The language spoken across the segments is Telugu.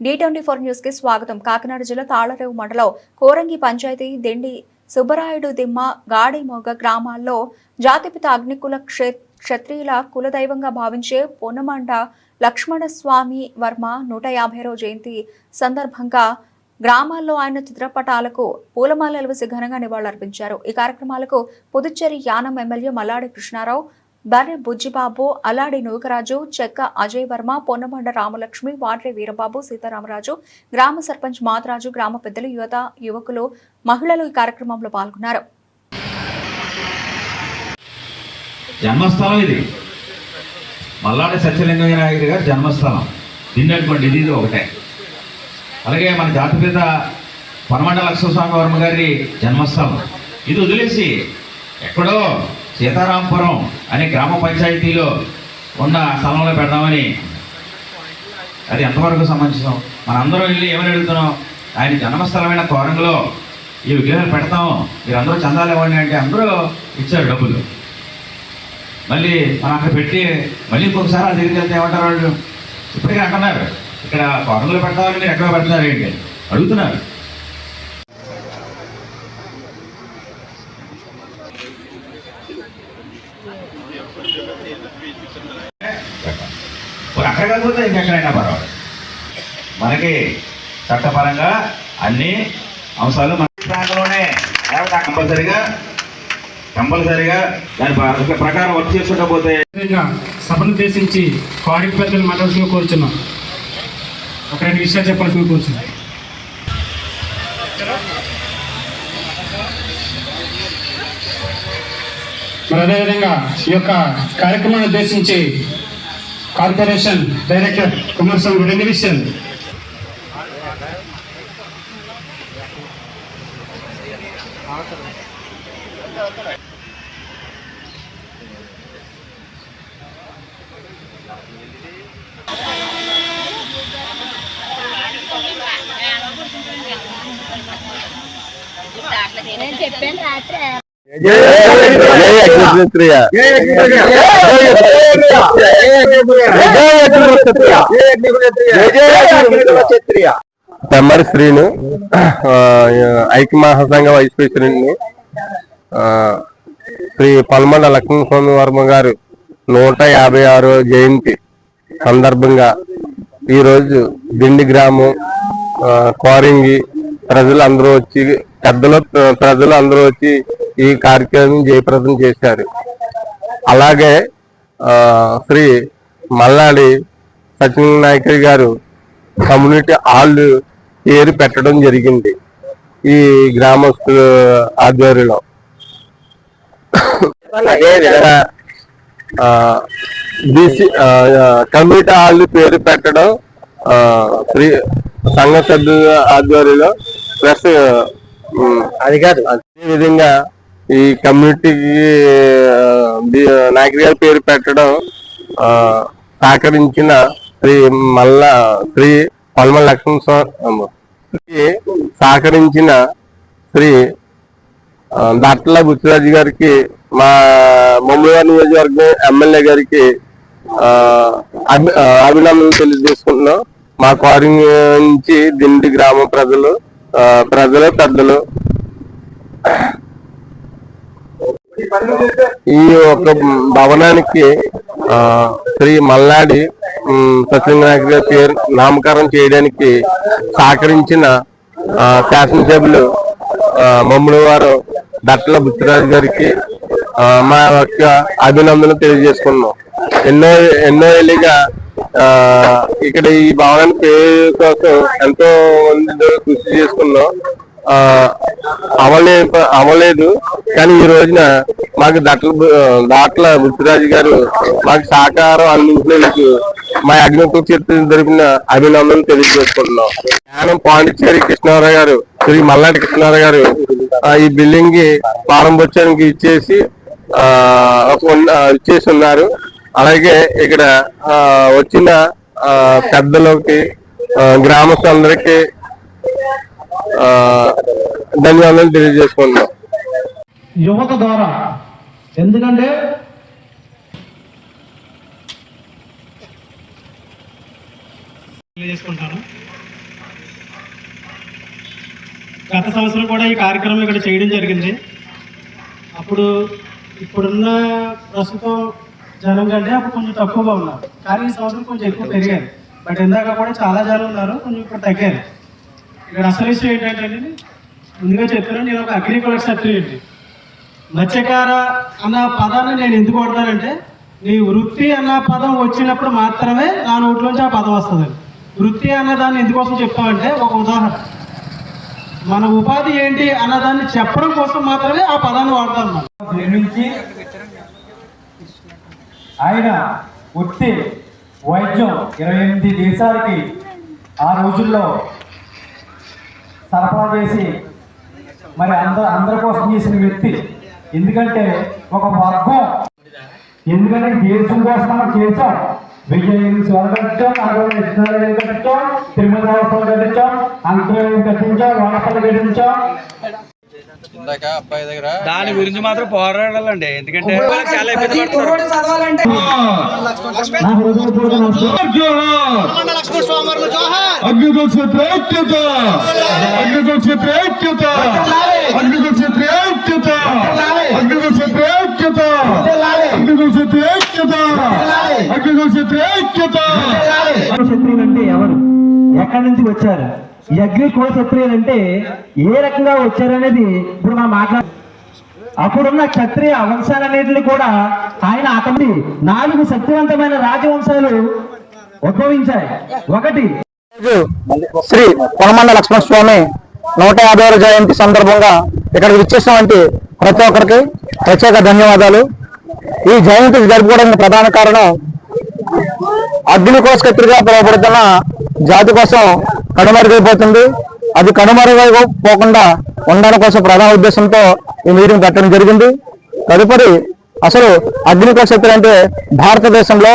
డి ట్వంటీ ఫోర్ న్యూస్కి స్వాగతం. కాకినాడ జిల్లా తాళరేవు మండలం కోరంగి పంచాయతీ దెండి సుబ్బరాయుడు దిమ్మ గాడిమోగ గ్రామాల్లో జాతిపిత అగ్నికుల క్షే క్షత్రియుల కులదైవంగా భావించే పొన్నమండ లక్ష్మణస్వామి వర్మ నూట యాభైరవ జయంతి సందర్భంగా గ్రామాల్లో ఆయన చిత్రపటాలకు పూలమాలలు వేసి ఘనంగా నివాళులర్పించారు. ఈ కార్యక్రమాలకు పుదుచ్చేరి యానం ఎమ్మెల్యే మల్లాడి కృష్ణారావు బర్రె బుజ్జిబాబు అలాడి నూకరాజు చెక్క అజయ్ వర్మ పొన్నమండ రామలక్ష్మి వాడ్రే వీరబాబు సీతారామరాజు గ్రామ సర్పంచ్ మాతరాజు గ్రామ పెద్దలు యువత యువకులు మహిళలు ఈ కార్యక్రమంలో పాల్గొన్నారు. జన్మస్థలం ఇది. మల్లాడి సత్యలింగ వినాయకుడి గారి జన్మస్థలం. దీన్నటువంటి ఇది ఒకటే. అలాగే మన జాతిపిత పనమండ లక్ష్మస్వామి వర్మ గారి జన్మస్థలం. ఇది వదిలేసి ఎక్కడో సీతారాంపురం అనే గ్రామ పంచాయతీలో ఉన్న స్థలంలో పెడదామని. అది ఎంతవరకు సంబంధించాం మనందరం వెళ్ళి ఏమని అడుగుతున్నాం? ఆయన జన్మస్థలమైన కోరంగలో ఈ విగ్రహాలు పెడతాం మీరు అందరూ చందాలు ఇవ్వండి అంటే అందరూ ఇచ్చారు డబ్బులు. మళ్ళీ మనం అక్కడ పెట్టి మళ్ళీ ఇంకొకసారి ఆ దగ్గరికి వెళ్తే ఏమంటారు వాళ్ళు? ఇప్పటికే అంటున్నారు. ఇక్కడ కొరంగులు పెడతామని మీరు ఎక్కడ పెడుతున్నారు ఏంటి అడుగుతున్నారు. పోనీ ఇంకెక్కడైనా పర్వాలేదు. మనకి చట్టపరంగా అన్ని అంశాలు మన ప్రాంతంలోనే కంపల్సరిగా కంపల్సరిగా దాని ప్రకారం వర్క్ చేసుకుంటా సభను ఉద్దేశించి కాడికి పెద్దలు మాట్లాడుతూ కోరుచున్నాం ఒక రెండు విషయాలు చెప్పాల్సి కోరుచున్నాం మరి అదేవిధంగా ఈ యొక్క కార్యక్రమాన్ని ఉద్దేశించి కార్పొరేషన్ డైరెక్టర్ కుమారస్వామి రెండు విషయాలు నేను చెప్పాను రాత్రి పెమ్మడి శ్రీను ఆ, ఐక్య మహాసంఘ వైస్ ప్రెసిడెంట్ శ్రీ పల్మండ లక్ష్మణస్వామి వర్మ గారు నూట యాభై ఆరో జయంతి సందర్భంగా ఈరోజు దిండి గ్రామం కోరింగి ప్రజలు అందరూ వచ్చి పెద్దలు ప్రజలు అందరూ వచ్చి ఈ కార్యక్రమం జయప్రదం చేశారు. అలాగే ఆ, శ్రీ మల్లాడి సచిన్ నాయకర్ గారు కమ్యూనిటీ హాల్ పేరు పెట్టడం జరిగింది ఈ గ్రామస్తుల ఆధ్వర్యంలో. అదేవిధంగా ఆ, బీసీ కమ్యూనిటీ హాల్ పేరు పెట్టడం ఆ, శ్రీ సంఘ సభ్యుల ఆధ్వర్యంలో ప్లస్ uh, mm, అది కాదు. అదేవిధంగా ఈ కమ్యూనిటీకి uh, uh, నాయకుడి గారి పేరు పెట్టడం సహకరించిన శ్రీ మల్ల శ్రీ పల్మ లక్ష్మణ స్వామి సహకరించిన శ్రీ దట్ల దాట్ల బుచ్చిరాజు గారికి మా ముమ్మడివారి నియోజకవర్గం ఎమ్మెల్యే గారికి అభి- అభినందనలు తెలియజేసుకుంటున్నాం. మా కారు నుంచి దిండి గ్రామ ప్రజలు ప్రజలు పెద్దలు. ఈ ఒక భవనానికి ఆ, శ్రీ మల్లాడి ఉమ్, సత్యనారాయణ గారి పేరు నామకరణం చేయడానికి సహకరించిన ఆ, శాసనసభ్యులు ఆ, వారు దట్ల బుచ్చిరాజు గారికి మా యొక్క అభినందనలు తెలియజేసుకున్నాం. ఎన్నో ఎన్నో ఏళ్ళుగా ఇక్కడ ఈ భవనానికి పేరు కోసం ఎంతో మంది కృషి చేసుకున్నాం ఆ, అవలే అవలేదు కానీ ఈ రోజున మాకు దట్ల దాట్ల బుద్ధిరాజు గారు మాకు సహకారం అందించినందుకు మా అగ్నితో చరిత్ర జరిపిన అభినందనలు తెలియజేసుకుంటున్నాం. జ్ఞానం పాండిచ్చేరి కృష్ణారావు గారు శ్రీ మల్లాడి కృష్ణారావు గారు ఆ, ఈ బిల్డింగ్కి ప్రారంభోత్సవానికి ఇచ్చేసి ఆ, ఉన్న- ఇచ్చేసి ఉన్నారు. అలాగే ఇక్కడ ఆ, వచ్చిన ఆ, పెద్దలకి గ్రామస్తులందరికీ ఆ, ధన్యవాదాలు తెలియజేసుకుంటున్నాం. యువత ద్వారా ఎందుకంటే తెలియజేసుకుంటాను గత సంవత్సరం కూడా ఈ కార్యక్రమం ఇక్కడ చేయడం జరిగింది. అప్పుడు ఇప్పుడున్న ప్రస్తుతం జనం కంటే అప్పుడు కొంచెం తక్కువగా ఉన్నారు. కానీ ఈ సంవత్సరం కొంచెం ఎక్కువ పెరిగారు. బట్ ఇందాక కూడా చాలా జనం ఉన్నారు కొంచెం ఇప్పుడు తగ్గారు. ఇక్కడ అసలు విషయం ఏంటంటే ముందుగా చెప్పాను నేను ఒక అగ్రికల్చర్ సర్టిఫికేట్ మత్స్యకార అన్న పదాన్ని నేను ఎందుకు వాడతానంటే నీ వృత్తి అన్న పదం వచ్చినప్పుడు మాత్రమే నా నోట్లోంచి ఆ పదం వస్తుంది వృత్తి అన్న దాన్ని ఎందుకోసం చెప్తామంటే ఒక ఉదాహరణ. మన ఉపాధి ఏంటి అన్నదాన్ని చెప్పడం కోసం మాత్రమే ఆ పదాన్ని వాడతాం మనం. నిర్మించి ఆయన వృత్తి వైద్యం ఇరవై ఎనిమిది దేశాలకి ఆ రోజుల్లో సరఫరా చేసి మరి అందరు అందరి కోసం చేసిన వ్యక్తి. ఎందుకంటే ఒక వర్గం. ఎందుకంటే దేశం కోసం మనం చేసాం విజయం ఎనిమిది కట్టించాం అరవై ఇష్టనాలు కట్టించాం తిరుమల కట్టించాం అంతరం కట్టించాం వాడపల్లి కట్టించాం. దాని గురించి మాత్రం పోరాడాలండి. ఎందుకంటే చాలా ఇబ్బంది అంటే ఎవరు ఎక్కడి నుంచి వచ్చారు? ఈ అగ్ని కుల అంటే ఏ రకంగా వచ్చారనేది ఇప్పుడు మనం మాట్లాడ అప్పుడున్న క్షత్రియ వంశాలన్నింటినీ కూడా ఆయన అతని నాలుగు శక్తివంతమైన రాజవంశాలు ఉద్భవించాయి. ఒకటి శ్రీ కొనమండ లక్ష్మణ స్వామి నూట యాభై జయంతి సందర్భంగా ఇక్కడికి విచ్చేసినటువంటి ప్రతి ఒక్కరికి ప్రత్యేక ధన్యవాదాలు. ఈ జయంతి జరుపుకోవడానికి ప్రధాన కారణం అగ్ని కోసకత్రిగా పిలువబడుతున్న జాతి కోసం కనుమరుగైపోతుంది. అది కనుమరుగైపోకుండా ఉండడం కోసం ప్రధాన ఉద్దేశంతో ఈ మీటింగ్ పెట్టడం జరిగింది. తదుపరి అసలు అగ్ని అంటే భారతదేశంలో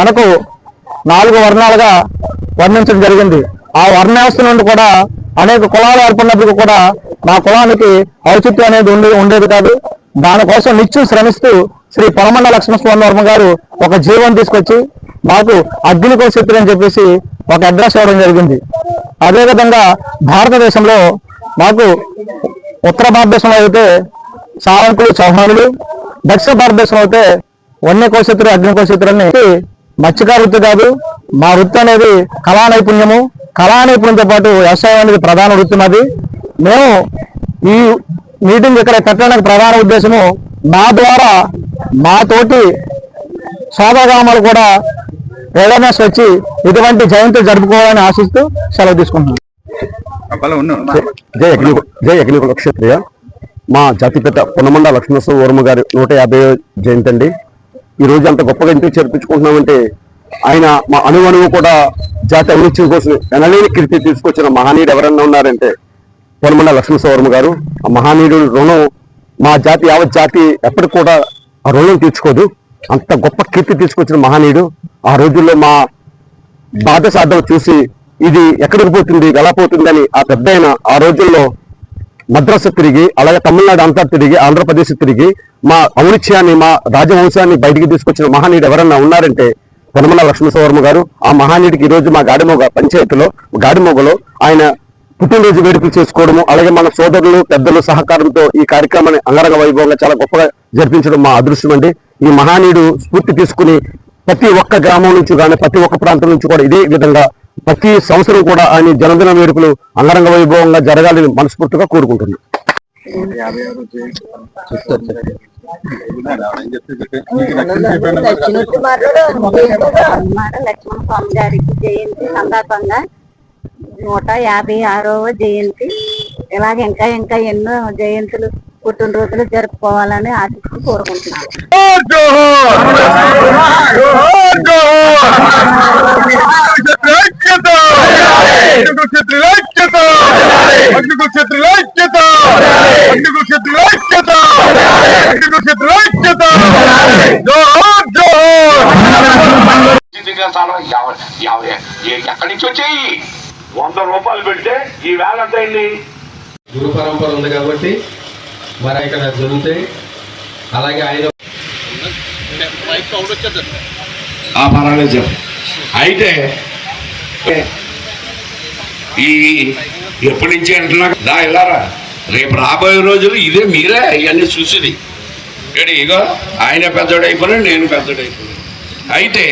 మనకు నాలుగు వర్ణాలుగా వర్ణించడం జరిగింది. ఆ వర్ణ నుండి కూడా అనేక కులాలు ఏర్పడినప్పటికీ కూడా నా కులానికి ఔచిత్యం అనేది ఉండే ఉండేది కాదు. దానికోసం నిత్యం శ్రమిస్తూ శ్రీ పొలమండ లక్ష్మణ స్వామి వర్మ గారు ఒక జీవం తీసుకొచ్చి మాకు అగ్ని కోశత్రి అని చెప్పేసి ఒక అడ్రస్ ఇవ్వడం జరిగింది. అదేవిధంగా భారతదేశంలో మాకు ఉత్తర భారతదేశంలో అయితే సారంకులు చౌహానులు దక్షిణ భారతదేశంలో అయితే వన్య కోశత్రి అని మత్స్యకార వృత్తి కాదు మా వృత్తి అనేది కళా నైపుణ్యము. కళా నైపుణ్యంతో పాటు వ్యవసాయం అనేది ప్రధాన వృత్తి మాది. మేము ఈ మీటింగ్ ఇక్కడ పెట్టడానికి ప్రధాన ఉద్దేశము మా ద్వారా మా తోటి సోదరగామాలు కూడా అవేర్నెస్ వచ్చి ఇటువంటి జయంతులు జరుపుకోవాలని ఆశిస్తూ సెలవు తీసుకుంటున్నాం జై అగ్ని అగ్నికుల క్షత్రియ మా జాతిపిత పునమండ లక్ష్మణ వర్మ గారి నూట యాభై జయంతి అండి. ఈ రోజు అంత గొప్పగా ఎందుకు చేర్పించుకుంటున్నామంటే ఆయన మా అణువణువు కూడా జాతి అభివృద్ధి కోసం ఎనలేని కీర్తి తీసుకొచ్చిన మహనీయుడు ఎవరన్నా ఉన్నారంటే పొనమండ లక్ష్మణ వర్మ గారు. ఆ మహనీయుడు రుణం మా జాతి యావత్ జాతి ఎప్పటికి కూడా ఆ రుణం తీర్చుకోదు. అంత గొప్ప కీర్తి తీసుకొచ్చిన మహనీయుడు. ఆ రోజుల్లో మా బాధ సాధన చూసి ఇది ఎక్కడికి పోతుంది ఎలా పోతుందని ఆ పెద్ద ఆ రోజుల్లో మద్రాసు తిరిగి అలాగే తమిళనాడు అంతా తిరిగి ఆంధ్రప్రదేశ్ తిరిగి మా ఔనిత్యాన్ని మా రాజవంశాన్ని బయటికి తీసుకొచ్చిన మహానీయుడు ఎవరన్నా ఉన్నారంటే పొనమల లక్ష్మణవర్మ గారు. ఆ మహానీయుడికి ఈ రోజు మా గాడిమోగ పంచాయతీలో గాడిమోగలో ఆయన పుట్టినరోజు వేడుకలు చేసుకోవడము అలాగే మన సోదరులు పెద్దలు సహకారంతో ఈ కార్యక్రమాన్ని అంగరంగ వైభవంగా చాలా గొప్పగా జరిపించడం మా అదృష్టం అండి. ఈ మహానీయుడు స్ఫూర్తి తీసుకుని ప్రతి ఒక్క గ్రామం నుంచి కానీ ప్రతి ఒక్క ప్రాంతం నుంచి కూడా ఇదే విధంగా ప్రతి సంవత్సరం కూడా ఆయన జన్మదిన వేడుకలు అంగరంగ వైభవంగా జరగాలని మనస్ఫూర్తిగా కోరుకుంటున్నాను లక్ష్మణ స్వామి గారికి జయంతి సందర్భంగా నూట యాభై ఆరవ జయంతి. ఇలాగ ఇంకా ఇంకా ఎన్నో జయంతులు పుట్టినరోజులు జరుపుకోవాలని ఆశిస్తూ కోరుకుంటున్నాను. ఎక్కడి నుంచి వచ్చాయి వంద రూపాయలు పెడితే ఈ వేలంతా గురు పరంపర ఉంది కాబట్టి మరి ఇక్కడ జరుగుతాయి. అలాగే ఆయన పర్వాలేదు అయితే ఈ ఎప్పటి నుంచి అంటున్నా దా ఇలారా రేపు రాబోయే రోజులు ఇదే మీరే ఇవన్నీ చూసింది ఏడు ఇగో ఆయన పెద్దోడు అయిపోయినాడు నేను పెద్దోడు అయిపోయాను అయితే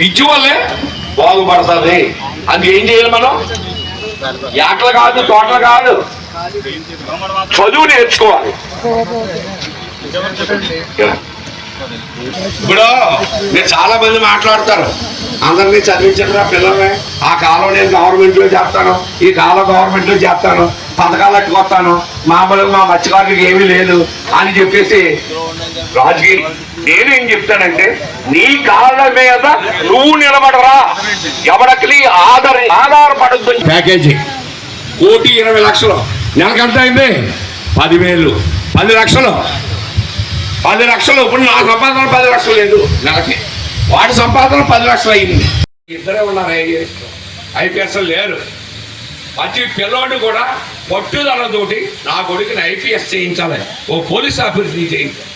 విద్య వల్లే బాగుపడుతుంది. అది ఏం చేయాలి మనం? యాటలు కాదు తోటలు కాదు. చదువు నేర్చుకోవాలి. ఇప్పుడు మీరు చాలా మంది మాట్లాడతారు. అందరినీ చదివించరా పిల్లల్ని. ఆ కాలం నేను గవర్నమెంట్లో చేస్తాను. ఈ కాలం గవర్నమెంట్లో చేస్తాను. పథకాలు ఎట్టుకొస్తాను మామూలుగా మా మత్స్యకారులకు ఏమీ లేదు అని చెప్పేసి రాజకీయ నేనేం చెప్తానంటే నీ కాళ్ళ మీద నువ్వు నిలబడరా. ఎవరికి ఆధార ఆధారపడద్దు ప్యాకేజీ. కోటి ఇరవై లక్షలు. నెలకు ఎంత అయింది? పదివేలు. పది లక్షలు. పది లక్షలు. ఇప్పుడు నా సంపాదన పది లక్షలు లేదు. నెలకి. వాడి సంపాదన పది లక్షలు అయింది. ఇద్దరే ఉన్నారు? ఐఏఎస్ ఐపీఎస్ లేరు. ప్రతి పిల్లోడు కూడా పట్టుదలతోటి నా కొడుకుని ఐపీఎస్ చేయించాలి. ఓ పోలీస్ ఆఫీసర్ని చేయించాలి.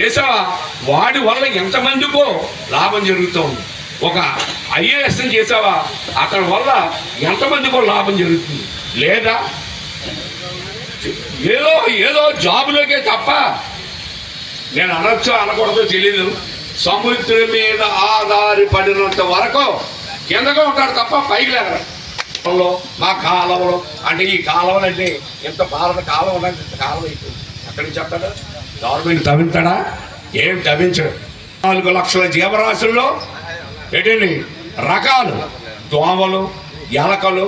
చేసావా వాడి వల్ల ఎంతమందికో లాభం జరుగుతుంది. ఒక ఐఏఎస్ని చేసావా అతని వల్ల ఎంతమందికో లాభం జరుగుతుంది. లేదా ఏదో ఏదో జాబులోకే తప్ప నేను అనొచ్చు అనకూడదో తెలియదు సముద్రం మీద ఆధారపడినంత వరకు కిందగా ఉంటాడు తప్ప పైకి లేరు మా కాలంలో అంటే ఈ కాలం అంటే ఎంత భారత కాలం ఉన్నది ఇంత కాలం అయిపోయింది. అక్కడి నుంచి చెప్తాడు గవర్నమెంట్ తవ్వింతాడా ఏం తవ్వించడు? నాలుగు లక్షల జీవరాశుల్లో ఏంటండి? రకాలు దోమలు ఎలకలు.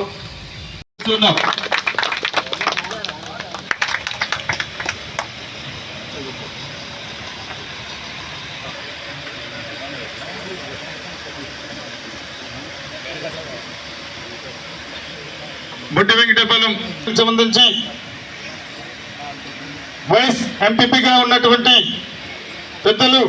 రెడ్డి వెంకటపాలెం సంబంధించి వైస్ ఎంపీపీగా ఉన్నటువంటి పెద్దలు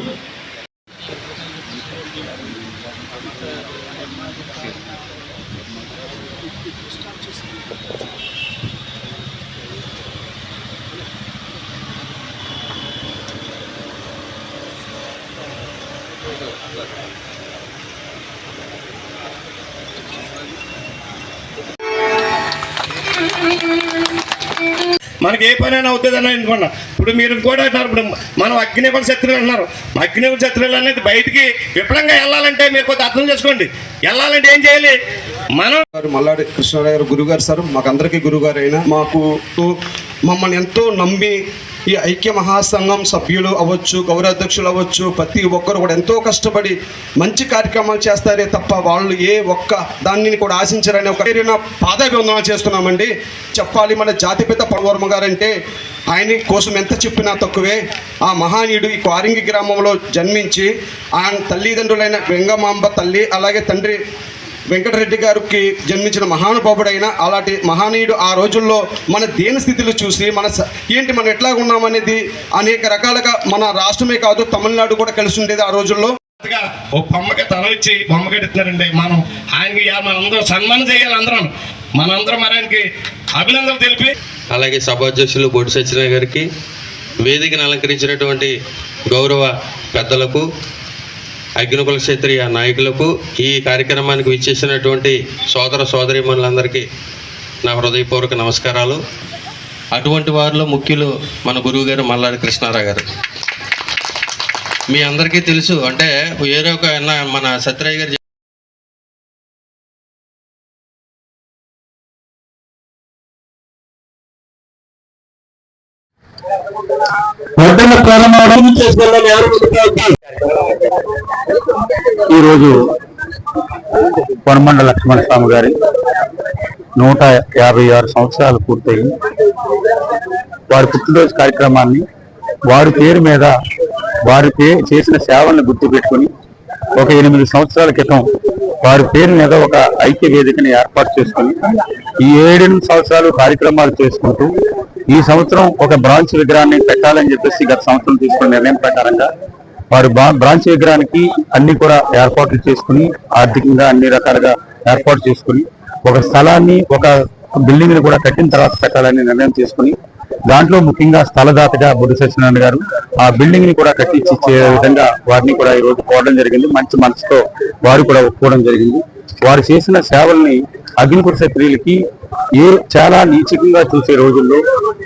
మనకి ఏ పని అయినా అవుతుందని అనుకున్నా ఇప్పుడు మీరు కూడా అంటారు ఇప్పుడు మనం అగ్నిపల శత్రువులు అంటున్నారు. అగ్నిపల శత్రువులు అనేది బయటికి విఫలంగా వెళ్ళాలంటే మీరు కొద్దిగా అర్థం చేసుకోండి. వెళ్ళాలంటే ఏం చేయాలి? మనం గారు మల్లాడి కృష్ణారావు గారు గురుగారు సార్ మాకందరికీ గురుగారు అయినా మాకు మమ్మల్ని ఎంతో నమ్మి ఈ ఐక్య మహాసంఘం సభ్యులు అవ్వచ్చు గౌరవాధ్యక్షులు అవ్వచ్చు ప్రతి ఒక్కరు కూడా ఎంతో కష్టపడి మంచి కార్యక్రమాలు చేస్తారే తప్ప వాళ్ళు ఏ ఒక్క దానిని కూడా ఆశించారని ఒక పాదాభివందనాలు చేస్తున్నామండి. చెప్పాలి మన జాతిపిత పరవర్మ గారంటే ఆయన కోసం ఎంత చెప్పినా తక్కువే. ఆ మహానీయుడు ఈ కారింగి గ్రామంలో జన్మించి ఆయన తల్లిదండ్రులైన వెంగమాంబ తల్లి అలాగే తండ్రి వెంకటరెడ్డి గారికి జన్మించిన మహానుభావుడైన అలాంటి మహనీయుడు ఆ రోజుల్లో మన దేన స్థితిలో చూసి మన ఏంటి మనం ఎట్లా ఉన్నామనేది అనేక రకాలుగా మన రాష్ట్రమే కాదు తమిళనాడు కూడా కలిసి ఉండేది ఆ రోజుల్లో. ఓ బొమ్మకి తల ఇచ్చి బొమ్మ కట్టిస్తున్నారండి. మనం ఆయనకి యా- మనందరం సన్మానం చేయాలి అందరం. మనందరం మరి ఆయనకి అభినందనలు తెలిపి. అలాగే సభాధ్యక్షులు బొడ్డు సత్యనారాయణ గారికి వేదికను అలంకరించినటువంటి గౌరవ పెద్దలకు అగ్నికుల క్షత్రియ నాయకులకు ఈ కార్యక్రమానికి విచ్చేసినటువంటి సోదర సోదరీమణులందరికీ నా హృదయపూర్వక నమస్కారాలు. అటువంటి వారిలో ముఖ్యులు మన గురువుగారు మల్లాడి కృష్ణారావు గారు. మీ అందరికీ తెలుసు అంటే వేరే ఒక మన సత్యరాయ్ గారు వడ్డన ప్రారంభం చేసుకెళ్ళాలి ఎవరు ఈరోజు కొనమండ లక్ష్మణ స్వామి గారి నూట యాభై ఆరు సంవత్సరాలు పూర్తయి. వారి పుట్టినరోజు కార్యక్రమాన్ని వారి పేరు మీద వారి పే చేసిన సేవలను గుర్తుపెట్టుకుని ఒక ఎనిమిది సంవత్సరాల క్రితం వారి పేరు మీద ఒక ఐక్య వేదికని ఏర్పాటు చేసుకుని ఈ ఏడెనిమిది సంవత్సరాలు కార్యక్రమాలు చేసుకుంటూ ఈ సంవత్సరం ఒక బ్రాంచ్ విగ్రహాన్ని పెట్టాలని చెప్పేసి గత సంవత్సరం తీసుకున్న నిర్ణయం ప్రకారంగా వారు బ్రాంచ్ విగ్రహానికి అన్ని కూడా ఏర్పాట్లు చేసుకుని ఆర్థికంగా అన్ని రకాలుగా ఏర్పాటు చేసుకుని ఒక స్థలాన్ని ఒక బిల్డింగ్ని కూడా కట్టిన తర్వాత పెట్టాలని నిర్ణయం తీసుకుని దాంట్లో ముఖ్యంగా స్థలదాతగా బుద్ధ సత్యనారాయణ గారు ఆ బిల్డింగ్ని కూడా కట్టించి విధంగా వారిని కూడా ఈ రోజు కోవడం జరిగింది. మంచి మనసుతో వారు కూడా ఒప్పుకోవడం జరిగింది. వారు చేసిన సేవల్ని అగ్నికుల క్షత్రియులకి ఏ చాలా నీచకంగా చూసే రోజుల్లో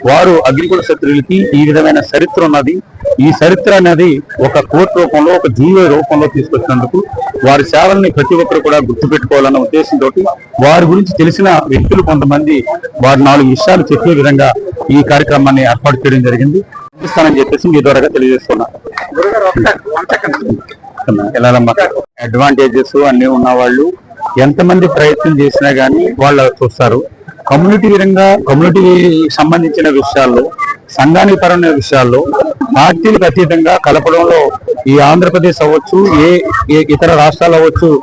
వారు అగ్నికుల క్షత్రియులకి ఈ విధమైన చరిత్ర ఉన్నది. ఈ చరిత్ర అనేది ఒక కోర్టు రూపంలో ఒక జీవో రూపంలో తీసుకొచ్చినందుకు వారి సేవల్ని ప్రతి ఒక్కరు కూడా గుర్తుపెట్టుకోవాలన్న ఉద్దేశంతో వారి గురించి తెలిసిన వ్యక్తులు కొంతమంది వారి నాలుగు విషయాలు చెప్పే విధంగా ఈ కార్యక్రమాన్ని ఏర్పాటు చేయడం జరిగింది. ఇస్తానని చెప్పేసి మీ ద్వారా తెలియజేస్తున్నా. అడ్వాంటేజెస్ అన్ని ఉన్న వాళ్ళు ఎంతమంది ప్రయత్నం చేసినా కానీ వాళ్ళు చూస్తారు. కమ్యూనిటీ పరంగా కమ్యూనిటీ సంబంధించిన విషయాల్లో సంఘానికి పరమైన విషయాల్లో పార్టీలకు అతీతంగా కలపడంలో ఈ ఆంధ్రప్రదేశ్ అవ్వచ్చు ఏ ఏ ఇతర రాష్ట్రాలు అవ్వచ్చు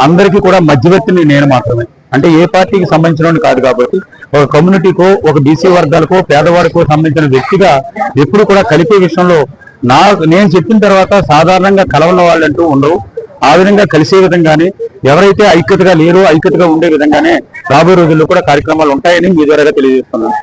అందరికీ కూడా మధ్యవర్తిని నేను మాత్రమే. అంటే ఏ పార్టీకి సంబంధించిన కాదు కాబట్టి ఒక కమ్యూనిటీకో ఒక బీసీ వర్గాలకో పేదవాడికో సంబంధించిన వ్యక్తిగా ఎప్పుడు కూడా కలిపే విషయంలో నా నేను చెప్పిన తర్వాత సాధారణంగా కలవన వాళ్ళంటూ ఉండవు ఆ విధంగా కలిసే విధంగానే ఎవరైతే ఐక్యతగా లేరో ఐక్యతగా ఉండే విధంగానే రాబోయే రోజుల్లో కూడా కార్యక్రమాలు ఉంటాయని మీ ద్వారా తెలియజేస్తున్నాను.